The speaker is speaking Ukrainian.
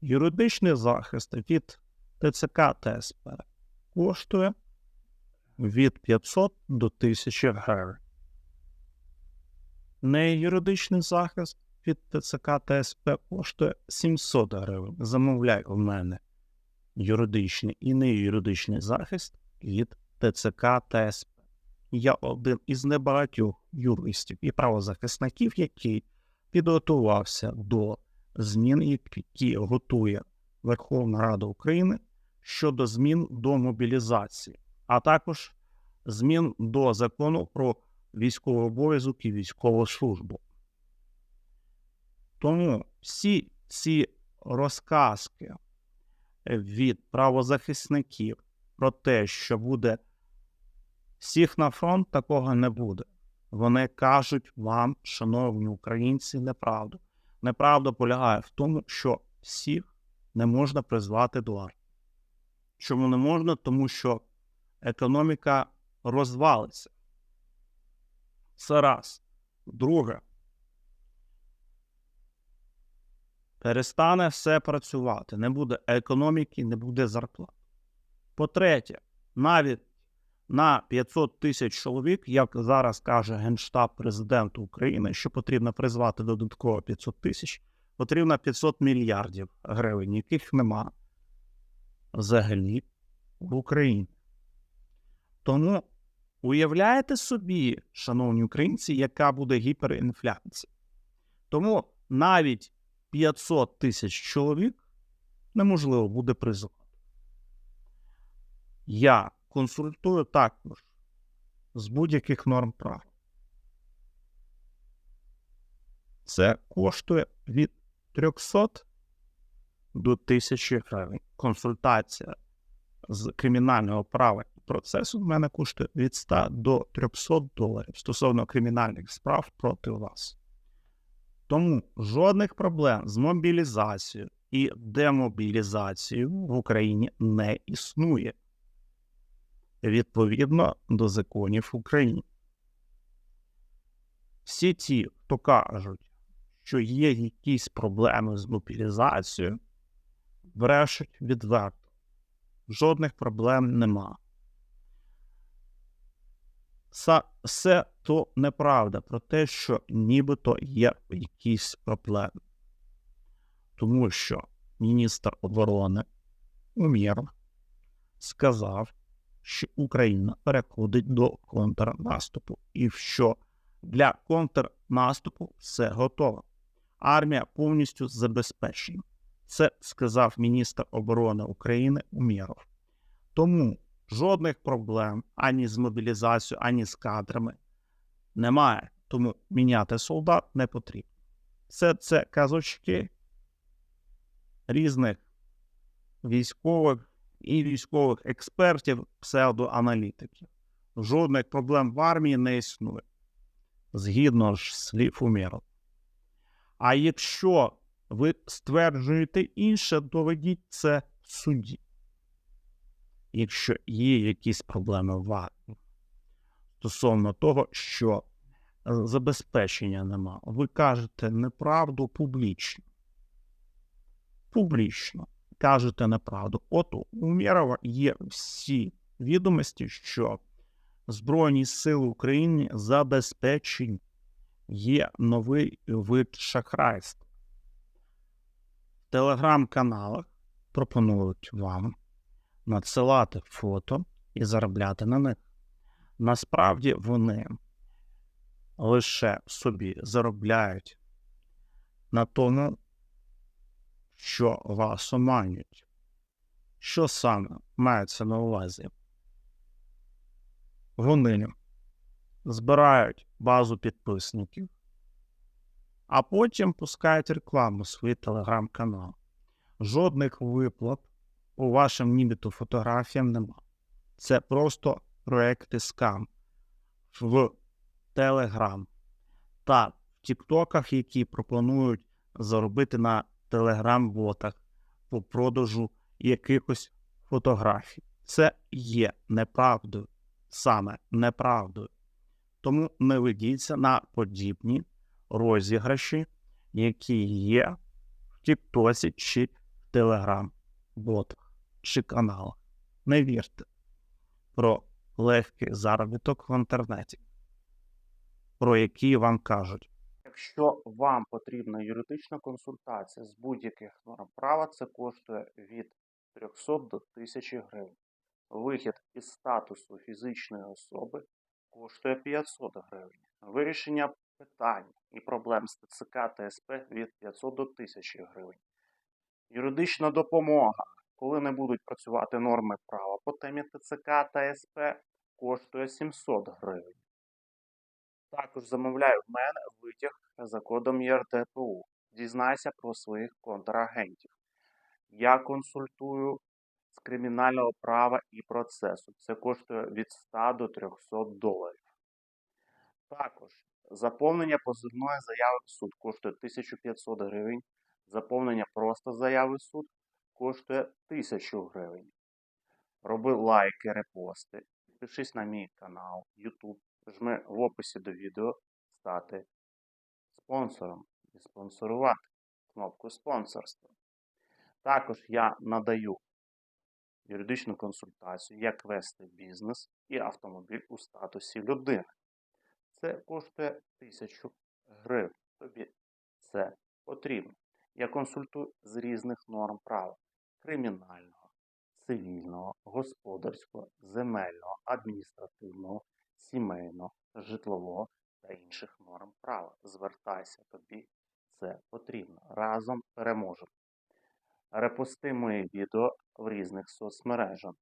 Юридичний захист від ТЦК та СП коштує від 500 до 1000 гривень. Не юридичний захист від ТЦК та СП коштує 700 гривень. Замовляй у мене юридичний і неюридичний захист від ТЦК та СП. Я один із небагатьох юристів і правозахисників, який підготувався до змін, які готує Верховна Рада України щодо змін до мобілізації, а також змін до закону про військовий обов'язок і військову службу. Тому всі ці розказки від правозахисників про те, що буде всіх на фронт, такого не буде. Вони кажуть вам, шановні українці, неправду. Неправда полягає в тому, що всіх не можна призвати до армії. Чому не можна? Тому що економіка розвалиться. Це раз. Друге, перестане все працювати. Не буде економіки, не буде зарплат. По-третє, навіть на 500 тисяч чоловік, як зараз каже Генштаб президенту України, що потрібно призвати додатково 500 тисяч, потрібно 500 мільярдів гривень, яких нема взагалі в Україні. Тому уявляєте собі, шановні українці, яка буде гіперінфляція. Тому навіть 500 тисяч чоловік неможливо буде призвати. Я консультую також з будь-яких норм права. Це коштує від 300 до 1000 гривень. Консультація з кримінального права і процесу в мене коштує від 100 до 300 доларів стосовно кримінальних справ проти вас. Тому жодних проблем з мобілізацією і демобілізацією в Україні не існує відповідно до законів України. Всі ті, хто кажуть, що є якісь проблеми з мобілізацією, брешуть відверто. Жодних проблем нема. Все то неправда про те, що нібито є якісь проблеми. Тому що міністр оборони Умєров сказав, що Україна переходить до контрнаступу, і що для контрнаступу все готово. Армія повністю забезпечена. Це сказав міністр оборони України Умєров. Тому жодних проблем ані з мобілізацією, ані з кадрами немає. Тому міняти солдат не потрібно. Все це казочки різних військових і військових експертів, псевдоаналітиків. Жодних проблем в армії не існує. Згідно ж слів Умєрова. А якщо ви стверджуєте інше, доведіть це суді. Якщо є якісь проблеми в армії стосовно того, що забезпечення нема, ви кажете неправду публічно. Публічно кажете неправду. От у Умєрова є всі відомості, що Збройні Сили України забезпечені є новий вид шахрайства. В телеграм-каналах пропонують вам надсилати фото і заробляти на них. Насправді вони лише собі заробляють на тому, що вас оманюють. Що саме мається на увазі? Вони збирають базу підписників, а потім пускають рекламу в свій телеграм-канал. Жодних виплат у вашим нібито фотографіям нема. Це просто проекти скам в Телеграм та в Тіктоках, які пропонують заробити на телеграм-ботах по продажу якихось фотографій. Це є неправдою, саме неправдою. Тому не ведіться на подібні розіграші, які є в Тіктосі чи телеграм-ботах чи каналах. Не вірте про легкий заробіток в інтернеті, про який вам кажуть. Якщо вам потрібна юридична консультація з будь-яких норм права, це коштує від 300 до 1000 гривень. Вихід із статусу фізичної особи коштує 500 гривень. Вирішення питань і проблем з ТЦК та СП від 500 до 1000 гривень. Юридична допомога, коли не будуть працювати норми права по темі ТЦК та СП, коштує 700 гривень. Також замовляю в мене витяг за кодом ЄРДПУ. Дізнайся про своїх контрагентів. Я консультую з кримінального права і процесу. Це коштує від 100 до 300 доларів. Також заповнення позивної заяви в суд коштує 1500 гривень. Заповнення просто заяви в суд коштує 1000 гривень. Роби лайки, репости, підпишись на мій канал YouTube, жми в описі до відео стати спонсором і спонсорувати кнопку спонсорства. Також я надаю юридичну консультацію, як вести бізнес і автомобіль у статусі людини. Це коштує 1000 гривень. Тобі це потрібно. Я консультую з різних норм права: кримінального, цивільного, господарського, земельного, адміністративного, сімейного, житлового та інших норм права. Звертайся, тобі це потрібно. Разом переможемо. Репостимо відео в різних соцмережах.